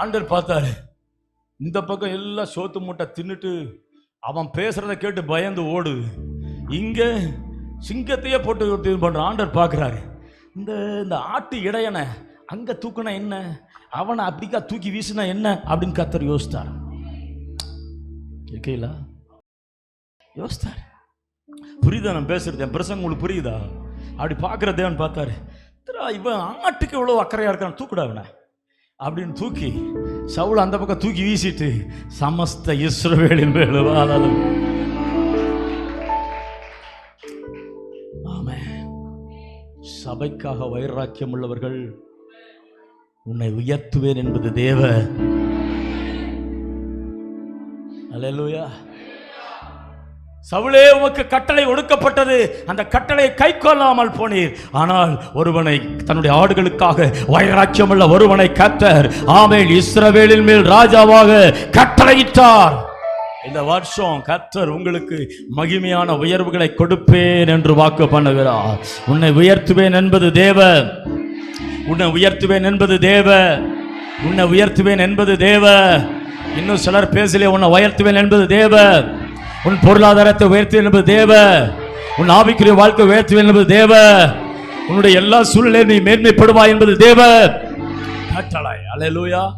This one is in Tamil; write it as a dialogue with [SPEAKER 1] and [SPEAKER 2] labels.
[SPEAKER 1] ஆண்டர் பார்த்தாரு. இந்த பக்கம் எல்லாம் சோத்து மூட்டை தின்னுட்டு அவன் பேசுறத கேட்டு பயந்து ஓடு. இங்க சிங்கத்தையே போட்டு இது பண்ற ஆண்டர் பார்க்குறாரு. இந்த இந்த ஆட்டு இடையனை அங்கே தூக்குனா என்ன? அவனை அப்படிக்கா தூக்கி வீசினா என்ன? அப்படின்னு கத்தர் யோசித்தார். இருக்கையில யோசித்தார். புரியுதா நான் பேசுறது? என் பிரசங்க உங்களுக்கு புரியுதா? அப்படி பார்க்குற தேவன் பார்த்தாரு. இவன் ஆட்டுக்கு இவ்வளோ அக்கறையாக இருக்கான் தூக்குடா அவனை அப்படின்னு தூக்கி சவுல் அந்த பக்கம் தூக்கி வீசிட்டு சமஸ்த இஸ்ரவேலின் மேல வாழலும் ஆமே சபைக்காக வைராக்கியம் உள்ளவர்கள் உன்னை உயர்த்துவேன் என்பது தேவ அல்லேலூயா சவுளே உமக்கு கட்டளை ஒடுக்கப்பட்டது. அந்த கட்டளையை கை கொள்ளாமல் போனீர். ஆனால் ஒருவனை தன்னுடைய ஆடுகளுக்காக வைராக்கியமுள்ள ஒருவனை கத்தர் ஆமேல் இஸ்ரவேலின் மேல் ராஜாவாக கட்டளையிட்டார். இந்த வருஷம் கத்தர் உங்களுக்கு மகிமையான உயர்வுகளை கொடுப்பேன் என்று வாக்கு பண்ணுகிறார். உன்னை உயர்த்துவேன் என்பது தேவ. உன்னை உயர்த்துவேன் என்பது தேவ. உன்னை உயர்த்துவேன் என்பது தேவ. இன்னும் சிலர் பேசலே உன்னை உயர்த்துவேன் என்பது தேவ. உன் பொருளாதாரத்தை உயர்த்து என்பது தேவ. உன் ஆவிக்குரிய வாழ்க்கை உயர்த்து என்பது தேவ. உன்னுடைய எல்லா சூழ்நிலையும் நீ மேன்மைப்படுவாய் என்பது தேவ. கட்டளை அல்லேலூயா